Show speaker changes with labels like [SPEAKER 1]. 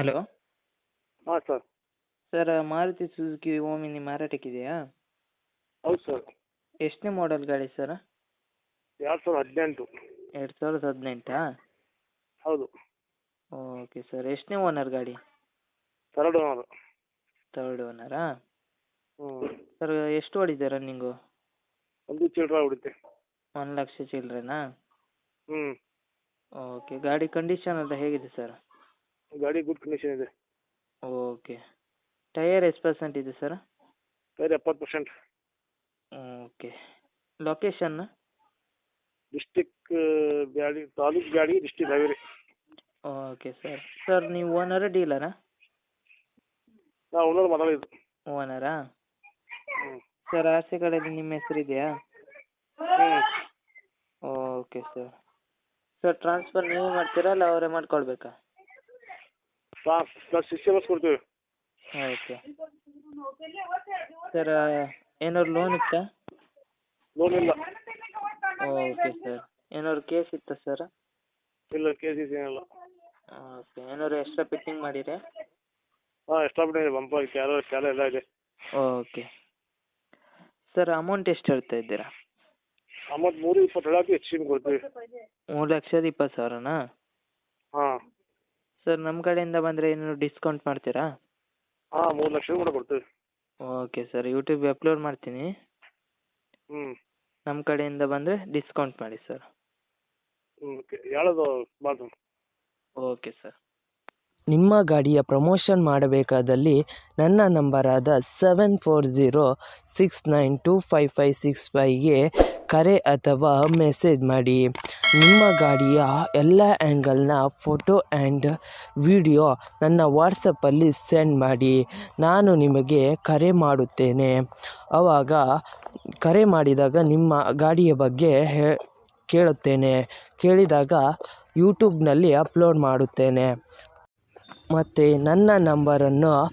[SPEAKER 1] Hello?
[SPEAKER 2] ಹಾಂ sir.
[SPEAKER 1] Sir Maruti Suzuki Omni ಮಾರಾಟಕ್ಕಿದೆಯಾ
[SPEAKER 2] ಹೌದು sir.
[SPEAKER 1] ಎಷ್ಟನೇ ಮಾಡೆಲ್ ಗಾಡಿ ಸರ್?
[SPEAKER 2] ಎರಡು ಸಾವಿರದ ಹದಿನೆಂಟು.
[SPEAKER 1] ಎರಡು ಸಾವಿರದ ಹದಿನೆಂಟಾ?
[SPEAKER 2] ಹೌದು.
[SPEAKER 1] Okay sir. ಎಷ್ಟನೇ ಓನರ್ ಗಾಡಿ?
[SPEAKER 2] ತರ್ಡ್ ಓನರ್
[SPEAKER 1] ತರ್ಡ್ ಓನರಾ
[SPEAKER 2] ಹ್ಞೂ.
[SPEAKER 1] ಸರ್ ಎಷ್ಟು ಓಡಿದೆ ರನ್ನಿಂಗು
[SPEAKER 2] ಒಂದು ಚಿಲ್ಲರೆ ಹೊಡಿತೆ
[SPEAKER 1] ಒಂದು ಲಕ್ಷ ಚಿಲ್ಲರೆನಾ?
[SPEAKER 2] ಹ್ಞೂ.
[SPEAKER 1] ಓಕೆ ಗಾಡಿ ಕಂಡೀಷನ್ ಎಲ್ಲ ಹೇಗಿದೆ ಸರ್?
[SPEAKER 2] ಗಾಡಿ ಗುಡ್ ಕಂಡೀಷನ್ ಇದೆ.
[SPEAKER 1] ಓಕೆ ಟಯರ್ ಎಷ್ಟು ಪರ್ಸೆಂಟ್ ಇದೆ ಸರ್
[SPEAKER 2] ಟೈರ್ ಎಪ್ಪತ್ತು percent
[SPEAKER 1] okay location
[SPEAKER 2] district Byadgi taluk ಗಾಡಿ district Haveri
[SPEAKER 1] okay sir sir ನೀವು ಓನರ್ ಡೀಲರಾ
[SPEAKER 2] ನಾವು ಓನರ್ ಮಾತಾಡಿದ್ದು
[SPEAKER 1] ಓನರಾ ಸರ್ ಆಸೆ ಕಡೆಯಲ್ಲಿ ನಿಮ್ಮ ಹೆಸರು ಇದೆಯಾ?
[SPEAKER 2] ಹ್ಞೂ
[SPEAKER 1] ಓಕೆ ಸರ್ ಸರ್ ಟ್ರಾನ್ಸ್ಫರ್ ನೀವೇ ಮಾಡ್ತೀರಾ ಅಲ್ಲ ಅವರೇ ಮಾಡ್ಕೊಳ್ಬೇಕಾ?
[SPEAKER 2] ಸಿಕ್ಸ್ಟಿ ಬಸ್ ಕೊಡ್ತೀವಿ.
[SPEAKER 1] ಓಕೆ ಸರ್ ಏನಾದ್ರು ಲೋನ್ ಇತ್ತಾ?
[SPEAKER 2] ಲೋನ್ ಇಲ್ಲ.
[SPEAKER 1] ಓಕೆ ಸರ್ ಏನಾದ್ರು ಕೇಸ್ ಇತ್ತಾ ಸರ್
[SPEAKER 2] ಇಲ್ಲ ಕೇಸ್ ಇದೇನಲ್ಲ ಏನಿಲ್ಲ.
[SPEAKER 1] ಓಕೆ ಏನಾದ್ರು ಎಕ್ಸ್ಟ್ರಾ ಫಿಟ್ಟಿಂಗ್ ಮಾಡಿರಾ
[SPEAKER 2] ಹಾಂ ಎಕ್ಸ್ಟ್ರಾ ಬಿಟ್ಟು ಇದೆ ಬಂಪರ್ ಕ್ಯಾರೋ ಕ್ಯಾರೋ ಎಲ್ಲ ಇದೆ.
[SPEAKER 1] ಓಕೆ ಸರ್ ಅಮೌಂಟ್ ಎಷ್ಟು ಹೇಳ್ತಾ ಇದ್ದೀರಾ?
[SPEAKER 2] ಅಮೌಂಟ್ ಮೂರು ಇಪ್ಪತ್ತು ಹೇಳಕ್ಕೆ ಹೆಚ್ಚು ಕಮ್ಮಿ ಕೊಡ್ತೀವಿ.
[SPEAKER 1] ಮೂರು ಲಕ್ಷದ ಇಪ್ಪತ್ತು ಸಾವಿರನಾ?
[SPEAKER 2] ಹಾಂ.
[SPEAKER 1] ಸರ್ ನಮ್ಮ ಕಡೆಯಿಂದ ಬಂದರೆ ಏನಾದ್ರು ಡಿಸ್ಕೌಂಟ್ ಮಾಡ್ತೀರಾ?
[SPEAKER 2] ಹಾಂ ಮೂರು ಲಕ್ಷ ಕೂಡ ಕೊಡ್ತೀವಿ.
[SPEAKER 1] ಓಕೆ ಸರ್ ಯೂಟ್ಯೂಬ್ ಅಪ್ಲೋಡ್ ಮಾಡ್ತೀನಿ.
[SPEAKER 2] ಹ್ಞೂ
[SPEAKER 1] ನಮ್ಮ ಕಡೆಯಿಂದ ಬಂದರೆ ಡಿಸ್ಕೌಂಟ್ ಮಾಡಿ ಸರ್
[SPEAKER 2] ಓಕೆ. ಯಾವುದು
[SPEAKER 1] ಓಕೆ ಸರ್
[SPEAKER 3] ನಿಮ್ಮ ಗಾಡಿಯ ಪ್ರಮೋಷನ್ ಮಾಡಬೇಕಾದಲ್ಲಿ ನನ್ನ ನಂಬರಾದ seven four zero six nine two five five six ಫೈವ್ಗೆ ಕರೆ ಅಥವಾ ಮೆಸೇಜ್ ಮಾಡಿ. ನಿಮ್ಮ ಗಾಡಿಯ ಎಲ್ಲ ಆ್ಯಂಗಲ್ನ ಫೋಟೋ ಆ್ಯಂಡ್ ವಿಡಿಯೋ ನನ್ನ ವಾಟ್ಸಪ್ಪಲ್ಲಿ ಸೆಂಡ್ ಮಾಡಿ. ನಾನು ನಿಮಗೆ ಕರೆ ಮಾಡುತ್ತೇನೆ. ಆವಾಗ ಕರೆ ಮಾಡಿದಾಗ ನಿಮ್ಮ ಗಾಡಿಯ ಬಗ್ಗೆ ಹೇ, ಕೇಳುತ್ತೇನೆ. ಕೇಳಿದಾಗ ಯೂಟ್ಯೂಬ್ನಲ್ಲಿ ಅಪ್ಲೋಡ್ ಮಾಡುತ್ತೇನೆ. ಮತ್ತು ನನ್ನ ನಂಬರನ್ನು